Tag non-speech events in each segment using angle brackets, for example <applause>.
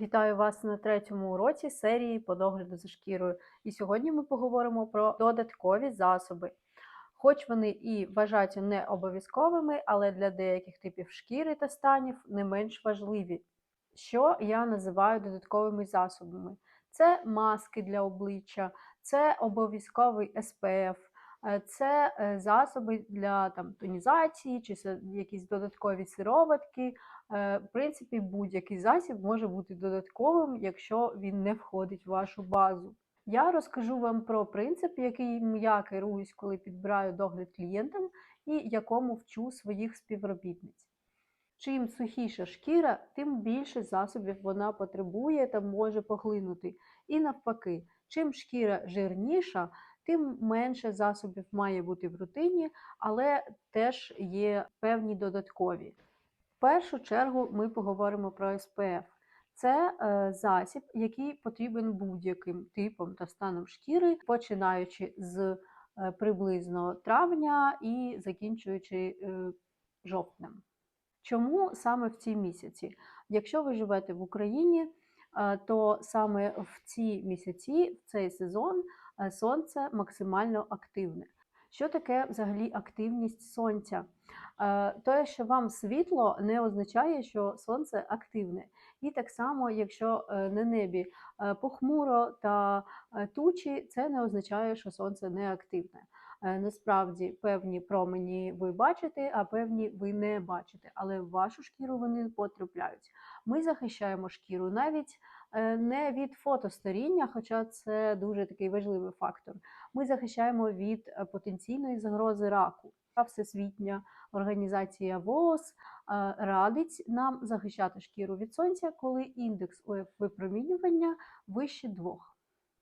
Вітаю вас на третьому уроці серії по догляду за шкірою. І сьогодні ми поговоримо про додаткові засоби. Хоч вони і вважаються не обов'язковими, але для деяких типів шкіри та станів не менш важливі. Що я називаю додатковими засобами? Це маски для обличчя, це обов'язковий SPF, е, це е, засоби для там, тонізації чи якісь додаткові сироватки. Е, В принципі, будь-який засіб може бути додатковим, якщо він не входить в вашу базу. Я розкажу вам про принцип, яким я керуюсь, коли підбираю догляд клієнтам, і якому вчу своїх співробітниць. Чим сухіша шкіра, тим більше засобів вона потребує та може поглинути. І навпаки, чим шкіра жирніша, тим менше засобів має бути в рутині, але теж є певні додаткові. Першу чергу ми поговоримо про SPF. Це е, засіб, який потрібен будь-яким типом та станом шкіри, починаючи з е, приблизно травня і закінчуючи е, жовтнем. Чому саме в ці місяці? Якщо ви живете в Україні, то саме в ці місяці, в цей сезон, сонце максимально активне. Що таке взагалі активність сонця? Е, Те, що вам світло, не означає, що сонце активне. І так само, якщо е, на небі е, похмуро та тучі, це не означає, що сонце не активне. Насправді певні промені ви бачите, а певні ви не бачите, але в вашу шкіру вони потрапляють. Ми захищаємо шкіру навіть не від фотостаріння, хоча це дуже такий важливий фактор. Ми захищаємо від е, потенційної загрози раку. Всесвітня організація ВООЗ е, радить нам захищати шкіру від сонця, коли індекс випромінювання вище двох.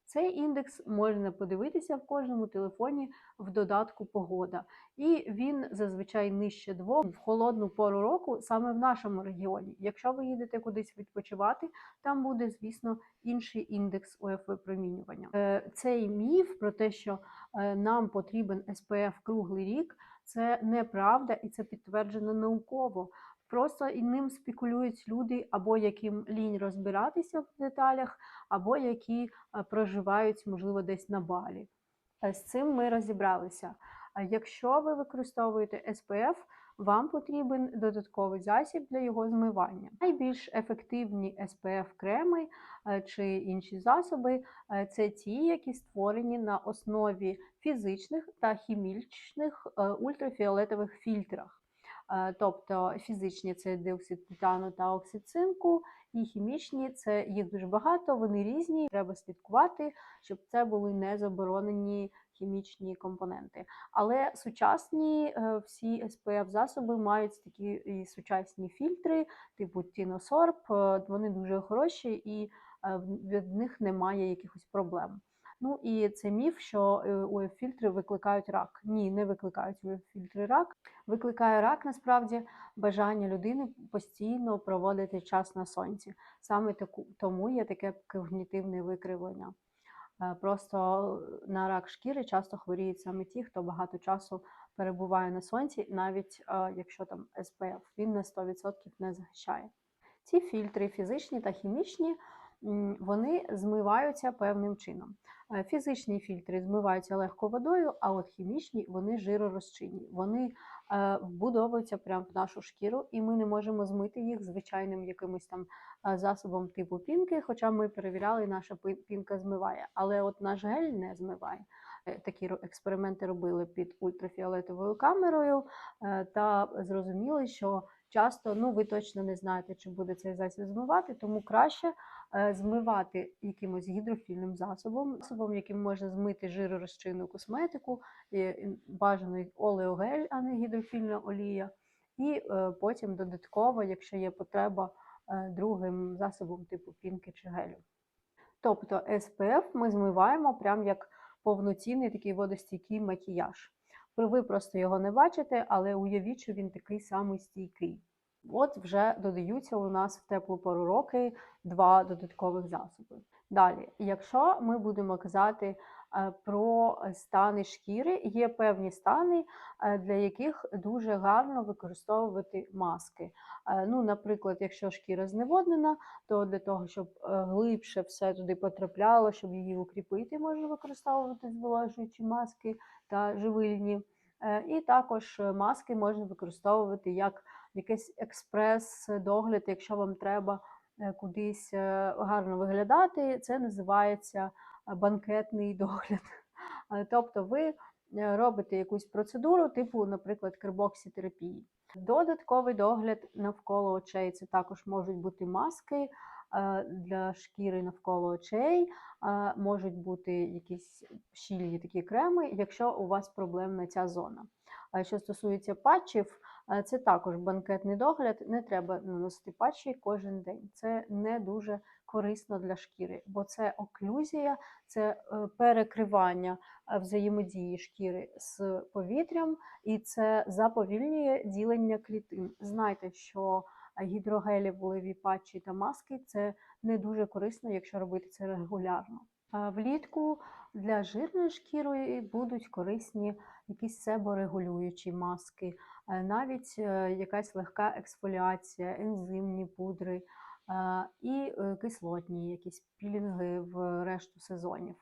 Цей індекс можна подивитися в кожному телефоні в додатку Погода, і він зазвичай нижче двох в холодну пору року саме в нашому регіоні. Якщо ви їдете кудись відпочивати, там буде, звісно, інший індекс УФ випромінювання. Е, Цей міф про те, що е, нам потрібен SPF круглий рік, це неправда і це підтверджено науково. Просто і ним спекулюють люди, або яким лінь розбиратися в деталях, або які е, проживають, можливо, десь на балі. Е, З цим ми розібралися. А Якщо ви використовуєте SPF, вам потрібен додатковий засіб для його змивання. Найбільш ефективні SPF креми е, чи інші засоби е, це ті, які створені на основі фізичних та хімічних е, ультрафіолетових фільтрах. Е, Тобто фізичні це диоксид титану та оксид цинку, і хімічні це їх дуже багато, вони різні. Треба слідкувати, щоб це були не заборонені хімічні компоненти. Але сучасні е, всі SPF засоби мають такі сучасні фільтри, типу Тіносорб. Вони дуже хороші і е, в- них немає якихось проблем. Ну і це міф, що УФ-фільтри викликають рак. Ні, не викликають УФ-фільтри рак. Викликає рак насправді бажання людини постійно проводити час на сонці. Саме тому є таке когнітивне викривлення. Е, Просто на рак шкіри часто хворіють саме ті, хто багато часу перебуває на сонці, навіть е, якщо там SPF, він на 100% не захищає. Ці фільтри фізичні та хімічні вони змиваються певним чином. Е, Фізичні фільтри змиваються легко водою, а от хімічні вони жиророзчинні. Вони е, вбудовуються прямо в нашу шкіру, і ми не можемо змити їх звичайним якимось там е, засобом типу пінки, хоча ми перевіряли, наша пінка змиває. Але от наш гель не змиває. Такі експерименти робили під ультрафіолетовою камерою та зрозуміли, що часто ну ви точно не знаєте, чи буде цей засіб змивати, тому краще е, змивати якимось гідрофільним засобом, засобом, яким можна змити жиророзчинну косметику, і бажано олеогель, а не гідрофільна олія. І е, потім додатково, якщо є потреба, е, другим засобом типу пінки чи гелю. Тобто SPF ми змиваємо прям як повноцінний такий водостійкий макіяж. Ви просто його не бачите, але уявіть, що він такий самий стійкий. От вже додаються у нас в теплу пору роки два додаткових засоби. Далі, якщо ми будемо казати е, про стани шкіри. Є певні стани, е, для яких дуже гарно використовувати маски. Е, Ну, наприклад, якщо шкіра зневоднена, то для того, щоб глибше все туди потрапляло, щоб її укріпити, можна використовувати зволожуючі маски та живильні. І також маски можна використовувати як якийсь експрес-догляд, якщо вам треба е, кудись е, гарно виглядати, це називається е, банкетний <laughs> догляд. Тобто ви робите якусь процедуру, типу, наприклад, карбоксітерапії. Додатковий догляд навколо очей це також можуть бути маски для шкіри навколо очей, можуть бути якісь щільні такі креми, якщо у вас проблемна ця зона. А що стосується патчів, це також банкетний догляд. Не треба наносити патчі кожен день. Це не дуже корисно для шкіри, бо це оклюзія, це е, перекривання е, взаємодії шкіри з повітрям, і це заповільнює ділення клітин. Знайте, що гідрогелі, вуглеві патчі та маски це не дуже корисно, якщо робити це регулярно. Влітку для жирної шкіри будуть корисні якісь себорегулюючі маски, е, навіть е, якась легка ексфоліація, ензимні пудри е, і кислотні якісь пілінги в решту сезонів.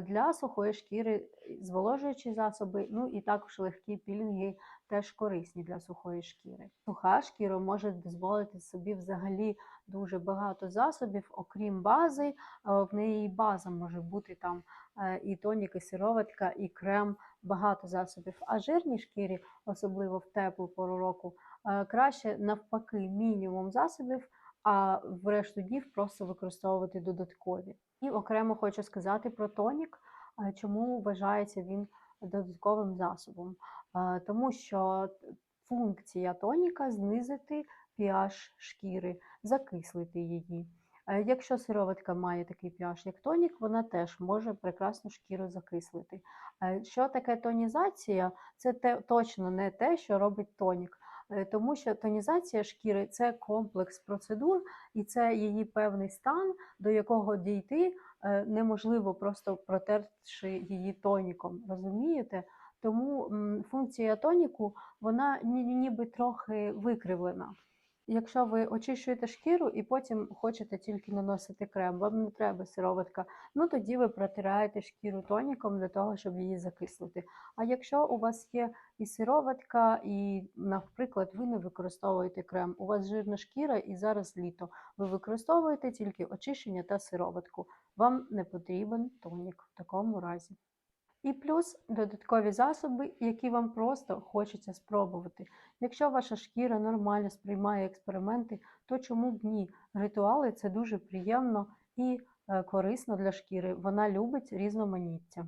Для сухої шкіри зволожуючі засоби, ну і також легкі пілінги теж корисні для сухої шкіри. Суха шкіра може дозволити собі взагалі дуже багато засобів, окрім бази. В неї база може бути там е, і тонік, і сироватка, і крем, багато засобів. А жирній шкірі, особливо в теплу пору року, е, краще навпаки мінімум засобів, а в решту днів просто використовувати додаткові. І окремо хочу сказати про тонік, е, чому вважається він додатковим засобом. Е, Тому що функція тоніка знизити pH шкіри, закислити її. Е, Якщо сироватка має такий pH, як тонік, вона теж може прекрасно шкіру закислити. Що таке тонізація? Це те, точно не те, що робить тонік. Е, Тому що тонізація шкіри це комплекс процедур, і це її певний стан, до якого дійти е, неможливо просто протерши її тоніком. Розумієте? Тому функція тоніку вона ніби трохи викривлена. Якщо ви очищуєте шкіру і потім хочете тільки наносити крем, вам не треба сироватка, ну тоді ви протираєте шкіру тоніком для того, щоб її закислити. А якщо у вас є і сироватка, і, наприклад, ви не використовуєте крем, у вас жирна шкіра і зараз літо, ви використовуєте тільки очищення та сироватку. Вам не потрібен тонік в такому разі. І плюс додаткові засоби, які вам просто хочеться спробувати. Якщо ваша шкіра нормально сприймає експерименти, то чому б ні? Ритуали це дуже приємно і е, корисно для шкіри. Вона любить різноманіття.